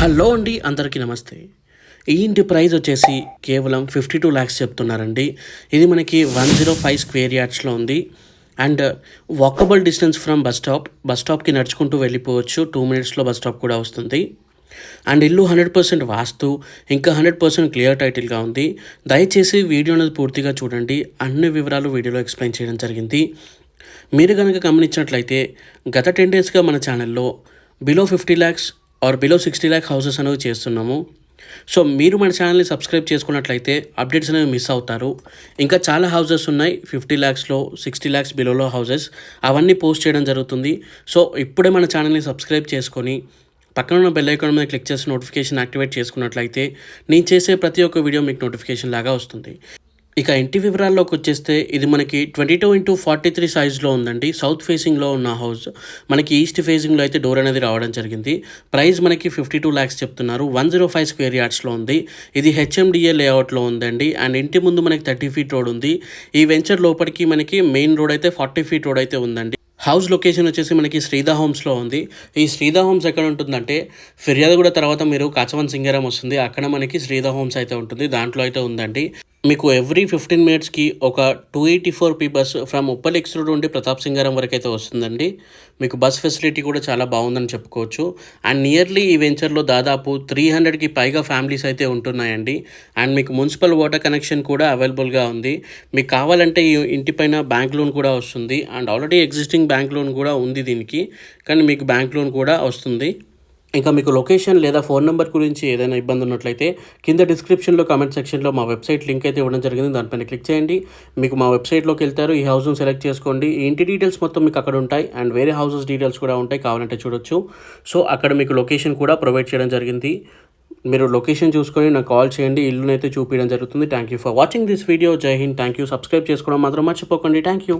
Hello అండి అందరికీ నమస్తే. ఈ ఇంటి ప్రైస్ వచ్చేసి కేవలం ఫిఫ్టీ టూ ల్యాక్స్ చెప్తున్నారండి. ఇది మనకి వన్ జీరో ఫైవ్ స్క్వేర్ యార్డ్స్లో ఉంది. And walkable distance from bus stop bus స్టాప్కి నడుచుకుంటూ వెళ్ళిపోవచ్చు. టూ మినిట్స్లో బస్ స్టాప్ కూడా వస్తుంది. అండ్ ఇల్లు హండ్రెడ్ పర్సెంట్ వాస్తు ఇంకా హండ్రెడ్ పర్సెంట్ క్లియర్ టైటిల్గా ఉంది. దయచేసి వీడియో అనేది పూర్తిగా చూడండి. అన్ని వివరాలు వీడియోలో ఎక్స్ప్లెయిన్ చేయడం జరిగింది. మీరు కనుక గమనించినట్లయితే గత టెన్ డేస్గా మన ఛానల్లో below fifty lakhs or below sixty lakh houses అనేవి చేస్తున్నాము. సో మీరు మన ఛానల్ని సబ్స్క్రైబ్ చేసుకున్నట్లయితే అప్డేట్స్ అనేవి మిస్ అవుతారు. ఇంకా చాలా హౌసెస్ ఉన్నాయి. ఫిఫ్టీ ల్యాక్స్లో సిక్స్టీ ల్యాక్స్ బిలోలో హౌసెస్ అవన్నీ పోస్ట్ చేయడం జరుగుతుంది. సో ఇప్పుడే మన ఛానల్ని సబ్స్క్రైబ్ చేసుకొని పక్కన ఉన్న బెల్ ఐకాన్ మీద క్లిక్ చేసి నోటిఫికేషన్ యాక్టివేట్ చేసుకున్నట్లయితే నేను చేసే ప్రతి ఒక్క వీడియో మీకు నోటిఫికేషన్ లాగా వస్తుంది. ఇక ఇంటి వివరాల్లోకి వచ్చేస్తే ఇది మనకి twenty two into forty three సైజ్లో ఉందండి. సౌత్ ఫేసింగ్లో ఉన్న హౌస్ మనకి ఈస్ట్ ఫేసింగ్లో అయితే డోర్ అనేది రావడం జరిగింది. ప్రైస్ మనకి ఫిఫ్టీ టూ ల్యాక్స్ చెప్తున్నారు. వన్ జీరో ఫైవ్ స్క్వేర్ యార్డ్స్లో ఉంది. ఇది హెచ్ఎండిఏ లేఅవుట్లో ఉందండి. అండ్ ఇంటి ముందు మనకి థర్టీ ఫీట్ రోడ్ ఉంది. ఈ వెంచర్ లోపలికి మనకి మెయిన్ రోడ్ అయితే ఫార్టీ ఫీట్ రోడ్ అయితే ఉందండి. హౌస్ లొకేషన్ వచ్చేసి మనకి శ్రీధా హోమ్స్లో ఉంది. ఈ శ్రీధా హోమ్స్ ఎక్కడ ఉంటుందంటే ఫిర్యాదు కూడా తర్వాత మీరు కాచవన్ సింగారం వస్తుంది. అక్కడ మనకి శ్రీధా హోమ్స్ అయితే ఉంటుంది. దాంట్లో అయితే ఉందండి. మీకు ఎవ్రీ ఫిఫ్టీన్ మినిట్స్కి ఒక two eighty four P bus from Uppal X road నుండి ప్రతాప్ సింగారం వరకు అయితే వస్తుందండి. మీకు బస్ ఫెసిలిటీ కూడా చాలా బాగుందని చెప్పుకోవచ్చు. అండ్ నియర్లీ ఈ వెంచర్లో దాదాపు త్రీ హండ్రెడ్కి పైగా ఫ్యామిలీస్ అయితే ఉంటున్నాయండి. అండ్ మీకు మున్సిపల్ వాటర్ కనెక్షన్ కూడా అవైలబుల్గా ఉంది. మీకు కావాలంటే ఈ ఇంటిపైన బ్యాంక్ లోన్ కూడా వస్తుంది. And already existing bank loan కూడా ఉంది దీనికి. కానీ మీకు బ్యాంక్ లోన్ కూడా వస్తుంది. ఇంకా మీకు లొకేషన్ లేదా ఫోన్ నెంబర్ గురించి ఏదైనా ఇబ్బంది ఉన్నట్లయితే కింద డిస్క్రిప్షన్లో కామెంట్ సెక్షన్లో మా వెబ్సైట్ లింక్ అయితే ఇవ్వడం జరిగింది. దానిపైన క్లిక్ చేయండి. మీకు మా వెబ్సైట్లోకి వెళ్తారు. ఈ హౌస్ను సెలెక్ట్ చేసుకోండి. ఈ ఇంటి డీటెయిల్స్ మొత్తం మీకు అక్కడ ఉంటాయి. అండ్ వేరే హౌసెస్ డీటెయిల్స్ కూడా ఉంటాయి. కావాలంటే చూడొచ్చు. సో అక్కడ మీకు లొకేషన్ కూడా ప్రొవైడ్ చేయడం జరిగింది. మీరు లొకేషన్ చూసుకొని నాకు కాల్ చేయండి. ఇల్లునైతే చూపించడం జరుగుతుంది. Thank you for watching this video Jai Hind thank you subscribe చేసుకోవడం మాత్రం మర్చిపోకండి. Thank you